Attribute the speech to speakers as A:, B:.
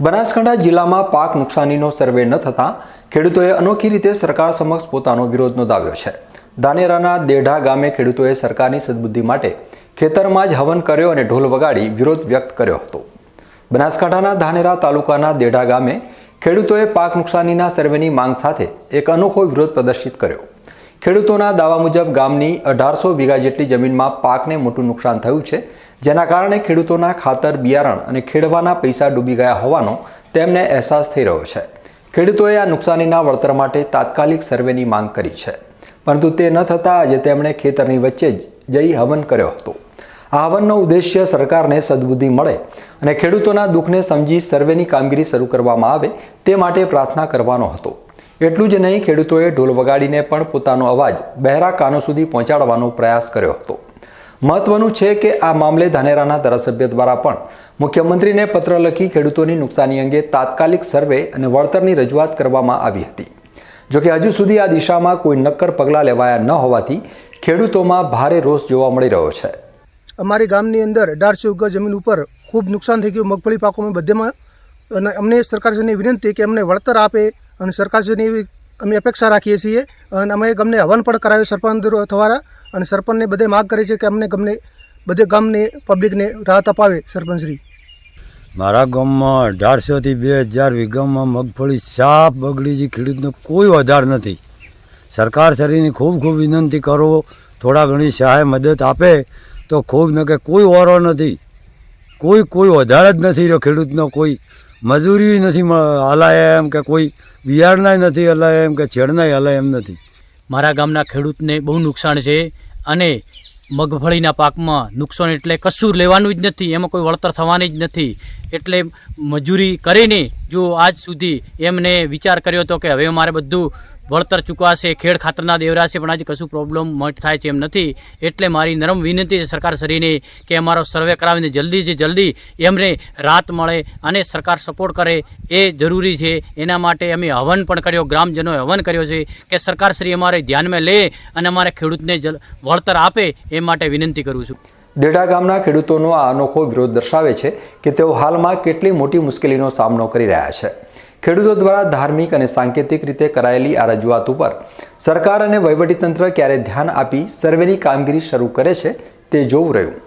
A: બનાસકાંઠા જિલ્લામાં પાક નુકસાનીનો સર્વે ન થતાં ખેડૂતોએ અનોખી રીતે સરકાર સમક્ષ પોતાનો વિરોધ નોંધાવ્યો છે. ધાનેરાના દેઢા ગામે ખેડૂતોએ સરકારની સદબુદ્ધિ માટે ખેતરમાં જ હવન કર્યો અને ઢોલ વગાડી વિરોધ વ્યક્ત કર્યો હતો. બનાસકાંઠાના ધાનેરા તાલુકાના દેઢા ગામે ખેડૂતોએ પાક નુકસાનીના સર્વેની માંગ સાથે એક અનોખો વિરોધ પ્રદર્શિત કર્યો. ખેડૂતોના દાવા મુજબ ગામની અઢારસો વીઘા જેટલી જમીનમાં પાકને મોટું નુકસાન થયું છે. જેના કારણે ખેડૂતોના ખાતર, બિયારણ અને ખેડવાના પૈસા ડૂબી ગયા હોવાનો તેમને અહેસાસ થઈ રહ્યો છે. ખેડૂતોએ આ નુકસાનીના વળતર માટે તાત્કાલિક સર્વેની માંગ કરી છે. પરંતુ તે ન થતાં આજે તેમણે ખેતરની વચ્ચે જઈ હવન કર્યો હતો. આ હવનનો ઉદ્દેશ્ય સરકારને સદબુદ્ધિ મળે અને ખેડૂતોના દુઃખને સમજી સર્વેની કામગીરી શરૂ કરવામાં આવે તે માટે પ્રાર્થના કરવાનો હતો. એટલું જ નહીં, ખેડૂતોએ ઢોલ વગાડીને પણ પોતાનો અવાજ બહેરા કાનો સુધી પહોંચાડવાનો પ્રયાસ કર્યો હતો. મહત્વનું છે કે આ મામલે ધાનેરાના ધારાસભ્ય દ્વારા પણ મુખ્યમંત્રીને પત્ર લખી ખેડૂતોની નુકસાની અંગે તાત્કાલિક સર્વે અને વળતરની રજૂઆત કરવામાં આવી હતી. જોકે હજુ સુધી આ દિશામાં કોઈ નક્કર પગલાં લેવાયા ન હોવાથી ખેડૂતોમાં ભારે રોષ જોવા મળી રહ્યો છે.
B: અમારી ગામની અંદર અઢારસો વીઘા જમીન ઉપર ખૂબ નુકસાન થઈ ગયું. મગફળી પાકોમાં બધેમાં અને અમને સરકારશ્રીની વિનંતી કે અમને વળતર આપે અને સરકારશ્રીની એવી અમે અપેક્ષા રાખીએ છીએ અને અમે ગમને હવન પણ કરાવ્યું સરપંચ દ્વારા અને સરપંચને બધે માગ કરી છે કે અમને ગમને બધે ગામને, પબ્લિકને રાહત અપાવે સરપંચશ્રી.
C: મારા ગામમાં અઢારસોથી બે હજાર વીઘામાં મગફળી સાપ બગડી છે, ખેડૂતનો કોઈ વધાર નથી. સરકાર શ્રીની ખૂબ ખૂબ વિનંતી કરો, થોડા ઘણી સહાય મદદ આપે તો ખૂબ ન કે કોઈ ઓરો નથી. કોઈ કોઈ વધાર જ નથી રહ્યો ખેડૂતનો કોઈ મજૂરી નથી હલાય એમ કે કોઈ બિયારણાય નથી હલાય એમ કે છેડનાય હલાય એમ નથી.
D: મારા ગામના ખેડૂતને બહુ નુકસાન છે અને મગફળીના પાકમાં નુકસાન એટલે કશું લેવાનું જ નથી, એમાં કોઈ વળતર થવાની જ નથી. એટલે મજૂરી કરીને જો આજ સુધી એમને વિચાર કર્યો હતો કે હવે મારે બધું વળતર ચૂકવાશે, ખેડ ખાતરના દેવરાશે, પણ આજે કશું પ્રોબ્લેમ મટ થાય એમ નથી. એટલે મારી નરમ વિનંતી છે સરકાર શ્રીને કે અમારો સર્વે કરાવીને જલ્દીથી જલ્દી એમને રાહત મળે અને સરકાર સપોર્ટ કરે એ જરૂરી છે. એના માટે અમે હવન પણ કર્યો, ગ્રામજનોએ હવન કર્યો છે કે સરકારશ્રી અમારે ધ્યાનમાં લે અને અમારે ખેડૂતને વળતર આપે એ માટે વિનંતી કરું છું.
A: દેઢા ગામના ખેડૂતોનો આ અનોખો વિરોધ દર્શાવે છે કે તેઓ હાલમાં કેટલી મોટી મુશ્કેલીનો સામનો કરી રહ્યા છે. ખેડૂતો દ્વારા ધાર્મિક અને સાંકેતિક રીતે કરાયેલી આ રજૂઆત ઉપર સરકાર અને વહીવટીતંત્ર ક્યારે ધ્યાન આપી સર્વેની કામગીરી શરૂ કરે છે તે જોવું રહ્યું.